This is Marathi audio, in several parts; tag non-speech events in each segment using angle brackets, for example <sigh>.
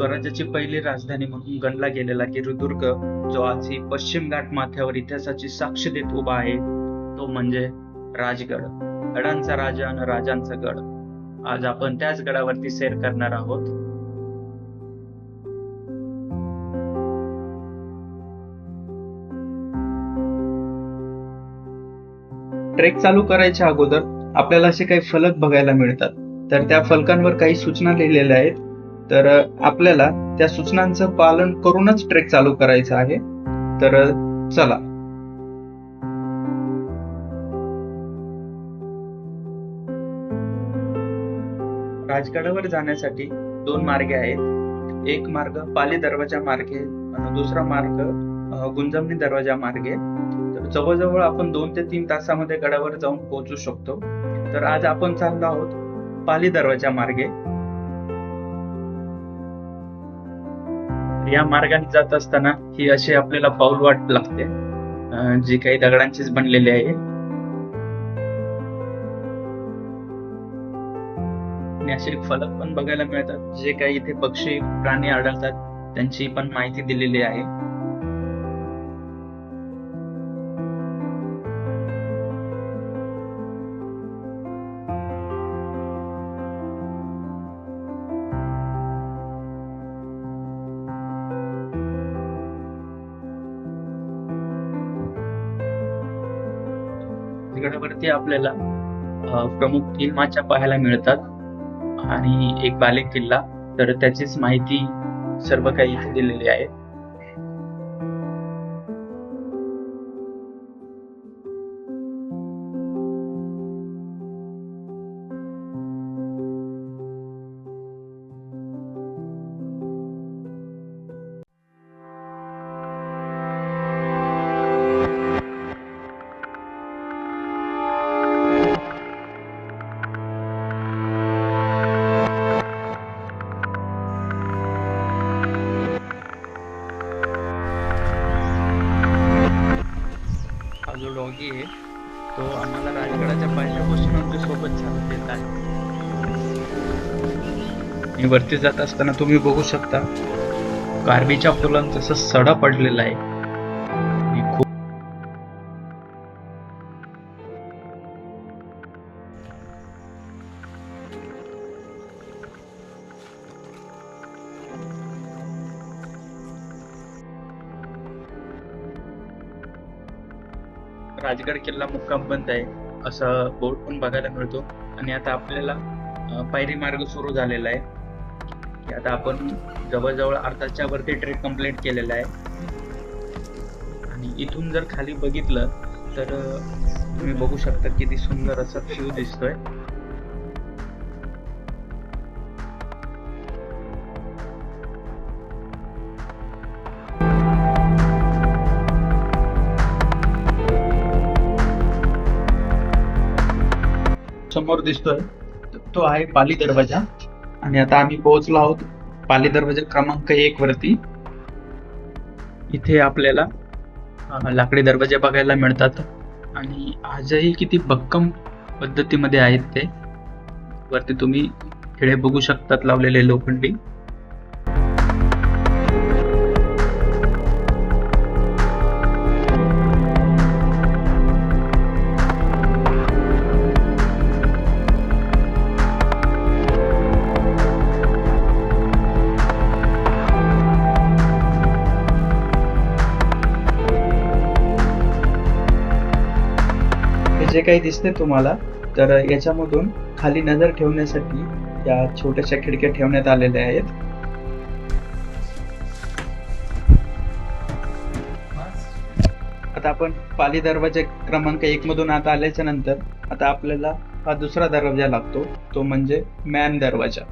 स्वराज्याची पहिली राजधानी म्हणून गणला गेलेला गिरुदुर्ग जो आजही पश्चिम घाट माथ्यावर इतिहासाची साक्ष देत उभा आहे तो म्हणजे राजगड. गडांचा राजा आणि राजांचा गड. आज आपण त्याच गडावरती सैर करणार आहोत. ट्रेक चालू करायच्या अगोदर आपल्याला असे काही फलक बघायला मिळतात. तर त्या फलकांवर काही सूचना लिहिलेल्या आहेत. तर आपल्याला त्या सूचनांचं पालन करूनच ट्रेक चालू करायचा आहे. तर चला. राजगडावर जाण्यासाठी दोन मार्ग आहेत. एक मार्ग पाली दरवाजा मार्गे दुसरा मार्ग गुंजमणी गुंजमनी दरवाजा मार्गे. तर जवळजवळ आपण दोन ते तीन तासामध्ये गडावर जाऊन पोहोचू शकतो. तर आज आपण चाललो आहोत पाली दरवाजा मार्गे. या मार्गाने जात असताना ही अशी आपल्याला पाऊल वाट लागते. जी काही दगडांचीच बनलेली आहे. असे फलक पण बघायला मिळतात. जे काही इथे पक्षी प्राणी आढळतात त्यांची पण माहिती दिलेली आहे. तिकडवरती आपल्याला प्रमुख तीन माच्या पाहायला मिळतात. आणि एक बालेक किल्ला तर त्याचीच माहिती सर्व काही इथे दिलेली आहे. वरती जात असताना तुम्ही बघू शकता कारबीच्या फुलांचा असं सडा पडलेला आहे. खूप राजगड किल्ला मुक्काम बंद आहे असं बोर्ड पण बघायला मिळतो. आणि आता आपल्याला पायरी मार्ग सुरू झालेला आहे. की आता आपण जवळजवळ अर्धाच्या वरती ट्रेक कंप्लीट केलेला आहे. आणि इथून जर खाली बघितलं तर तुम्ही बघू शकता किती सुंदर असा व्ह्यू दिसतोय. समोर दिसतोय. तो आहे पाली दरवाजा. आणि आता आम्ही पोहोचलो आहोत पाली दरवाजा क्रमांक एक वरती. इथे आपल्याला लाकडी दरवाजे बघायला मिळतात. आणि आजही किती भक्कम पद्धतीमध्ये आहेत ते. वरती तुम्ही खिळे बघू शकतात लावलेले लोखंडी. काही दिसते तुम्हाला तर याच्यामधून खाली नजर ठेवण्यासाठी या छोट्याशा खिडक्या ठेवण्यात आलेल्या आहेत. आता आपण पाली दरवाजा क्रमांक एक मधून आता आल्याच्यानंतर आता आपल्याला हा दुसरा दरवाजा लागतो तो म्हणजे मॅन दरवाजा.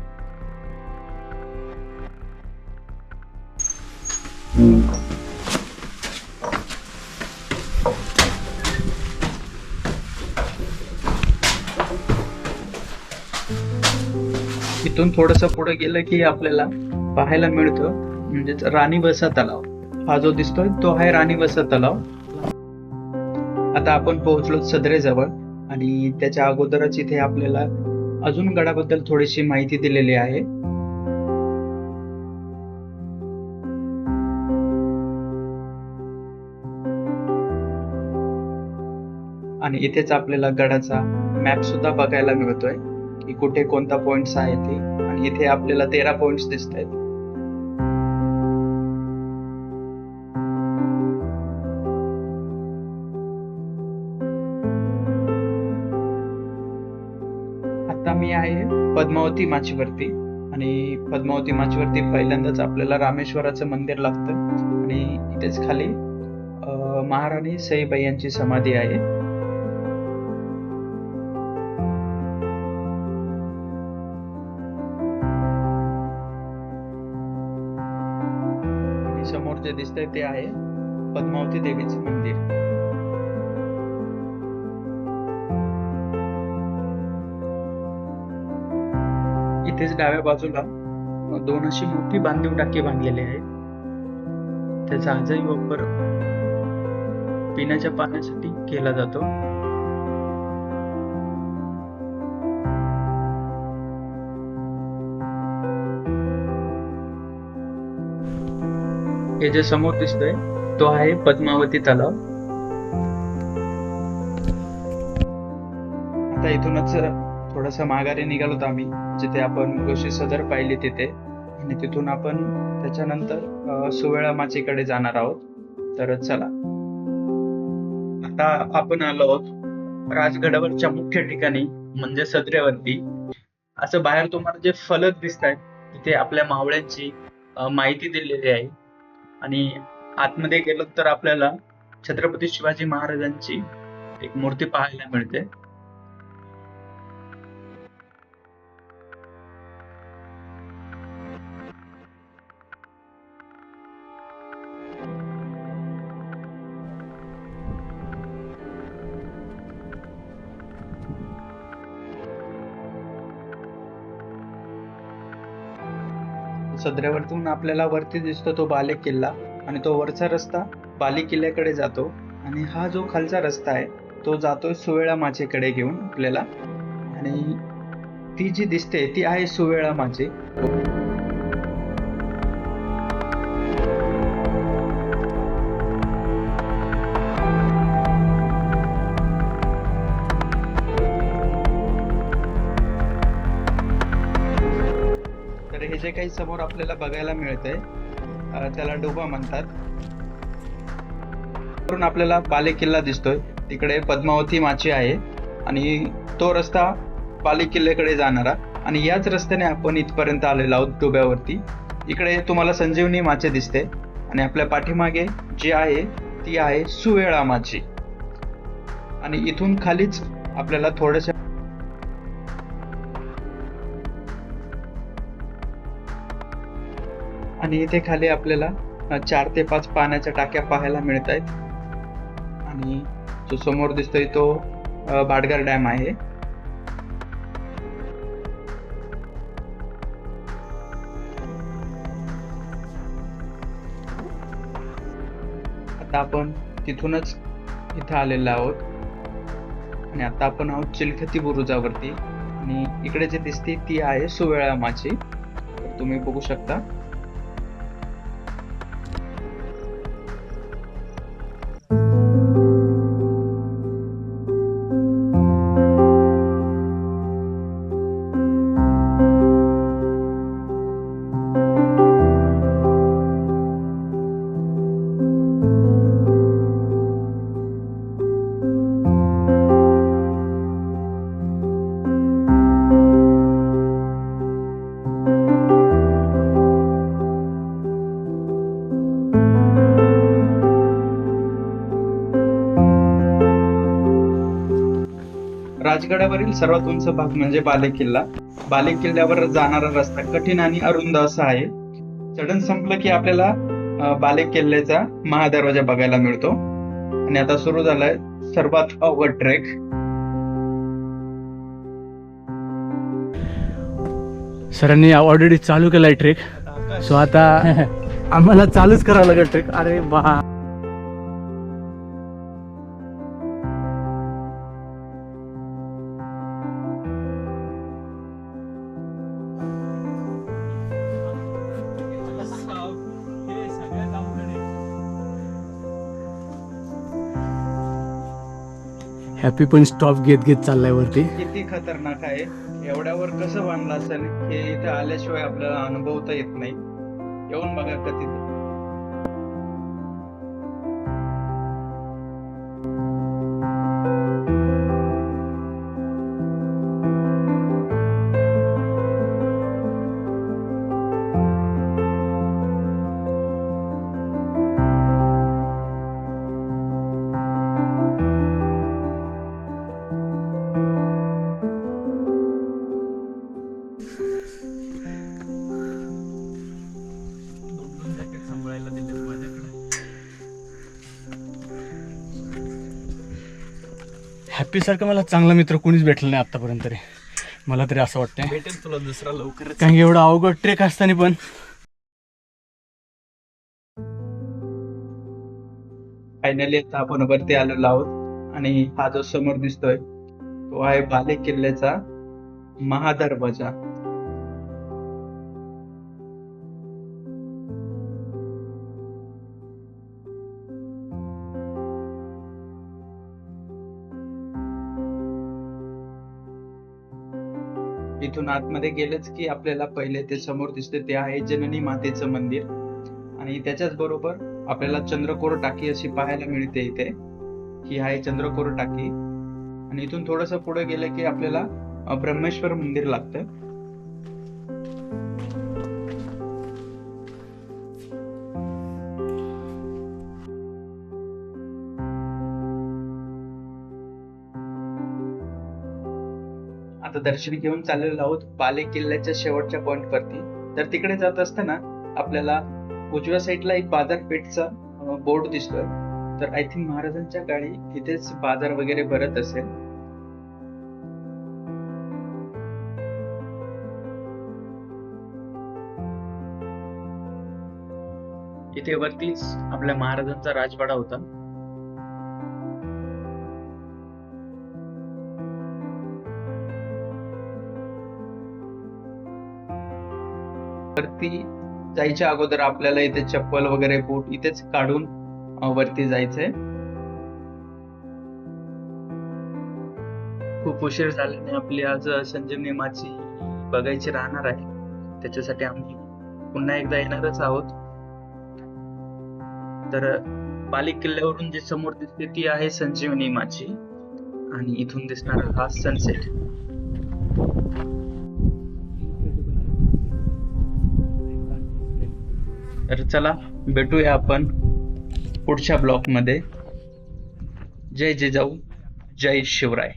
इथून थोडस पुढे गेलं की आपल्याला पाहायला मिळतं. म्हणजेच राणी वसा तलाव. हा जो दिसतोय तो आहे राणी वसा तलाव. आता आपण पोहोचलो सदरेजवळ आणि त्याच्या अगोदरच इथे आपल्याला अजून गडाबद्दल थोडीशी माहिती दिलेली आहे. आणि इथेच आपल्याला गडाचा मॅप सुद्धा बघायला मिळतोय. की कुठे कोणता पॉइंट्स आहे ते. आणि इथे आपल्याला तेरा पॉइंट्स दिसत आहेत आता मी आहे पद्मावती माचीवरती. आणि पद्मावती माचीवरती पहिल्यांदाच आपल्याला रामेश्वराचं मंदिर लागतं. आणि इथेच खाली महाराणी सईबाई यांची समाधी आहे. दिसतंय ते आहे पद्मावती देवीचे मंदिर. इथेच डाव्या बाजूला दोन अशी मोठी बांधीव टाकी बांधलेली आहे. त्याचा आजही वापर पिण्याच्या पाण्यासाठी केला जातो. हे जे समोर दिसतोय तो आहे पद्मावती तलाव. आता इथूनच थोडस माघारी निघालो होतो आम्ही जिथे आपण गोष्टी सदर पाहिली तिथे. आणि तिथून आपण त्याच्यानंतर सुवेळा माचीकडे जाणार आहोत. तर चला. आता आपण आलो आहोत राजगडावरच्या मुख्य ठिकाणी म्हणजे सदरेवरती. असं बाहेर तुम्हाला जे फलक दिसत आहेत तिथे आपल्या मावळ्यांची माहिती दिलेली आहे. आणि आतमध्ये गेलो तर आपल्याला छत्रपती शिवाजी महाराजांची एक मूर्ती पाहायला मिळते. सदऱ्यावरतून आपल्याला वरती दिसतो तो बाले किल्ला आणि तो वरचा रस्ता बाली किल्ल्याकडे जातो. आणि हा जो खालचा रस्ता आहे तो जातोय सुवेळा माचेकडे घेऊन आपल्याला. आणि ती जी दिसते ती आहे सुवेळा माचे. जे काही समोर आपल्याला बघायला मिळतंय त्याला डोबा म्हणतात. वरून आपल्याला बाले किल्ला दिसतोय. तिकडे पद्मावती माची आहे आणि तो रस्ता बाले किल्ल्याकडे जाणारा. आणि याच रस्त्याने आपण इथपर्यंत आलेलो आहोत डोब्यावरती. इकडे तुम्हाला संजीवनी माचे दिसते. आणि आपल्या पाठीमागे जी आहे ती आहे सुवेळा माची. आणि इथून खालीच आपल्याला थोड्याशा आणि इथे खाली आपल्याला चार ते पाच पाण्याच्या टाक्या पाहायला मिळत आहेत आणि जो समोर दिसतोय तो अ, बाडगर डॅम आहे. आता आपण तिथूनच इथं आलेलो आहोत. आणि आता आपण आहोत चिलखती बुरुजावरती. आणि इकडे जे दिसते ती आहे सुवेळा माची. तुम्ही बघू शकता. राजगडावरील सर्वात उंच भाग म्हणजे बाले किल्ला बाले किल्ल्यावर जाणारा रस्ता कठीण आणि अरुंद असा आहे. चढण संपलं की आपल्याला बाले किल्ल्याचा महादरवाजा बघायला मिळतो. आणि आता सुरू झालाय सर्वात अवघड ट्रेक. सरांनी ऑलरेडी चालू केलाय ट्रेक. सो आता <laughs> आम्हाला चालूच करावं लागेल ट्रेक. अरे बा हॅपी पण स्टॉप घेत घेत चाललाय वरती. किती खतरनाक आहे. एवढ्यावर कसं बांधलं असेल? हे इथे आल्याशिवाय आपल्याला अनुभवता येत नाही. येऊन बघा कधी. हॅपी सारखं मला चांगला मित्र कोणीच भेटलं नाही आतापर्यंत तरी. मला तरी असं वाटतंय. भेटेल तुला दुसरा लवकरच. कारण की एवढा अवघड ट्रेक असताना पण. फायनली आता आपण वरती आलेलो आहोत आणि हा जो समोर दिसतोय तो आहे बाले किल्ल्याचा महादरवाजा. इथून आतमध्ये गेलंच की आपल्याला पहिले ते समोर दिसते ते आहे जननी मातेचं मंदिर. आणि त्याच्याच बरोबर आपल्याला चंद्रकोर टाकी अशी पाहायला मिळते इथे. ही आहे चंद्रकोर टाकी. आणि इथून थोडस पुढे गेलं की आपल्याला ब्रह्मेश्वर मंदिर लागतं. आता दर्शन घेऊन चाललेलो आहोत बाले किल्ल्याच्या शेवटच्या पॉइंट वरती. तर तिकडे जात असताना आपल्याला उजव्या साईडला एक बाजारपेठचा बोर्ड दिसतोय. तर आय थिंक महाराजांच्या काळी इथेच बाजार वगैरे भरत असेल. इथे वरतीच आपल्या महाराजांचा राजवाडा होता. वरती जायच्या अगोदर आपल्याला इथे चप्पल वगैरे बूट इथेच काढून वरती जायचंय. खूप उशीर झाल्याने आपली आज संजीव नेमाची बघायची राहणार आहे. त्याच्यासाठी आम्ही पुन्हा एकदा येणारच आहोत. तर बालिक किल्ल्यावरून जे समोर दिसते ती आहे संजीवनी माची. आणि इथून दिसणारा हा सनसेट तर चला भेटूया आपण पुढच्या ब्लॉकमध्ये. जय जिजाऊ जय शिवराय.